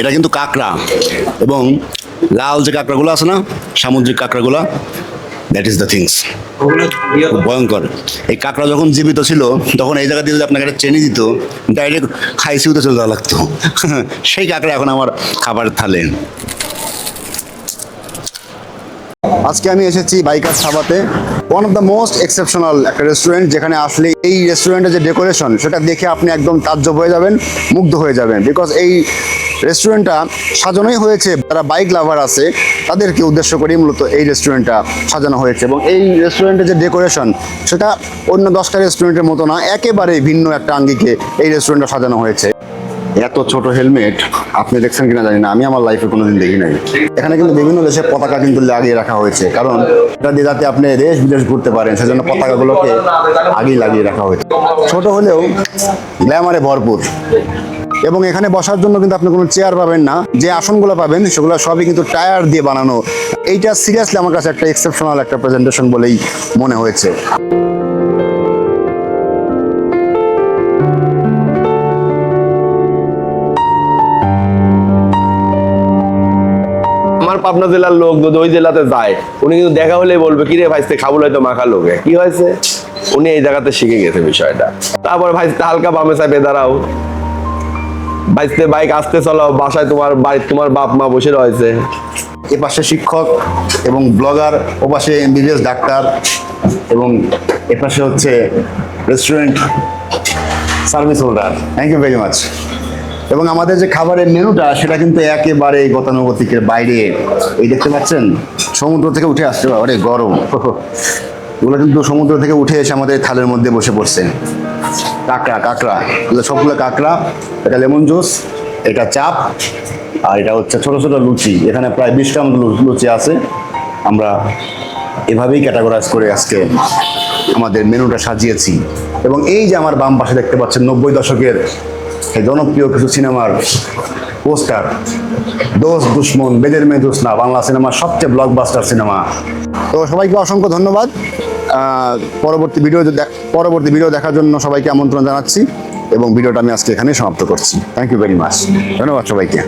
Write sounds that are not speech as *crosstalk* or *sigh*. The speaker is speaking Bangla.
এটা কিন্তু কাঁকড়া এবং লাল যে কাঁকড়াগুলো আছে না, সামুদ্রিক কাঁকড়াগুলো দ্যাট ইজ দ্য থিংস ভয়ঙ্কর। এই কাঁকড়া যখন জীবিত ছিল, তখন এই জায়গা দিয়ে যদি আপনাকে একটা চেনি দিত ডাইরেক্ট খাইসিউতে চলে যাওয়া লাগতো। *laughs* সেই কাঁকড়া এখন আমার খাবার থালে। আজকে আমি এসেছি বাইকার সাবাতে one of the most exceptional একটা রেস্টুরেন্ট যেখানে আসলে এই রেস্টুরেন্টের যে ডেকোরেশন সেটা দেখে আপনি একদম তাজ্জব হয়ে যাবেন, মুগ্ধ হয়ে যাবেন। বিকজ এই রেস্টুরেন্টটা সাজানোই হয়েছে, যারা বাইক লাভার আছে, তাদেরকে উদ্দেশ্য করেই মূলত এই রেস্টুরেন্টটা সাজানো হয়েছে। এবং এই রেস্টুরেন্টের যে ডেকোরেশন সেটা অন্য দশটা রেস্টুরেন্টের মতো না একেবারে ভিন্ন একটা আঙ্গিকে এই রেস্টুরেন্টটা সাজানো হয়েছে। এত ছোট হেলমেট আপনি দেখছেন কিনা জানি না, আমি আমার লাইফে কোনোদিন দেখি নাই। এখানে কিন্তু বিভিন্ন দেশের পতাকা কিন্তু লাগিয়ে রাখা হয়েছে, কারণ এটা দিয়ে যাতে আপনি দেশ বিদেশ ঘুরতে পারেন, সেজন্য পতাকাগুলোকে আগেই লাগিয়ে রাখা হয়েছে। ছোট হলেও গ্ল্যামারে ভরপুর। এবং এখানে বসার জন্য কিন্তু আপনি কোনো চেয়ার পাবেন না, যে আসনগুলো পাবেন সেগুলো সবই কিন্তু টায়ার দিয়ে বানানো। এইটা সিরিয়াসলি আমার কাছে একটা এক্সেপশনাল একটা প্রেজেন্টেশন বলেই মনে হয়েছে। আমার পাবনা জেলার লোক যদি ওই জেলাতে যায়, উনি কিন্তু দেখা হলেই বলবে, কিরে ভাইস্তে খাবুল হয়তো মাখা লোকে। কি হয়েছে? উনি এই জায়গাতে শিখে গেছে বিষয়টা। তারপর ভাইস্তে হালকা বামে চাপে দাঁড়াও। ভাইস্তে বাইক আসতে চলাও বাসায় তোমার বাড়ি, তোমার বাপ মা বসে রয়েছে। এ পাশে শিক্ষক এবং ব্লগার, ও পাশে এমবিবিএস ডাক্তার এবং এ পাশে হচ্ছে restaurant service holder thank you very much এবং আমাদের যে খাবারের মেনুটা, সেটা কিন্তু একেবারে গতানুগতিকের বাইরে। এই দেখতে পাচ্ছেন? সমুদ্র থেকে উঠে আসছে অনেক গরম। ওগুলো কিন্তু সমুদ্র থেকে উঠে এসে আমাদের থালের মধ্যে বসে পড়ছে। কাঁকড়া কাঁকড়া। এগুলো সবগুলো কাঁকড়া। এটা লেমন জুস, এটা চাপ, আর এটা হচ্ছে ছোট ছোট লুচি। এখানে প্রায় বিশটা লুচি আছে। আমরা এভাবেই ক্যাটাগরাইজ করে আজকে আমাদের মেনুটা সাজিয়েছি। এবং এই যে আমার বাম পাশে দেখতে পাচ্ছেন, নব্বই দশকের জনপ্রিয় কিছু সিনেমার পোস্টার, দোষ, দুশ্মন, বেদের মেয়ে না বাংলা সিনেমার সবচেয়ে ব্লকবাস্টার সিনেমা। তো সবাইকে অসংখ্য ধন্যবাদ। পরবর্তী ভিডিও পরবর্তী ভিডিও দেখার জন্য সবাইকে আমন্ত্রণ জানাচ্ছি এবং ভিডিওটা আমি আজকে এখানে সমাপ্ত করছি। থ্যাংক ইউ ভেরি মাচ ধন্যবাদ সবাইকে।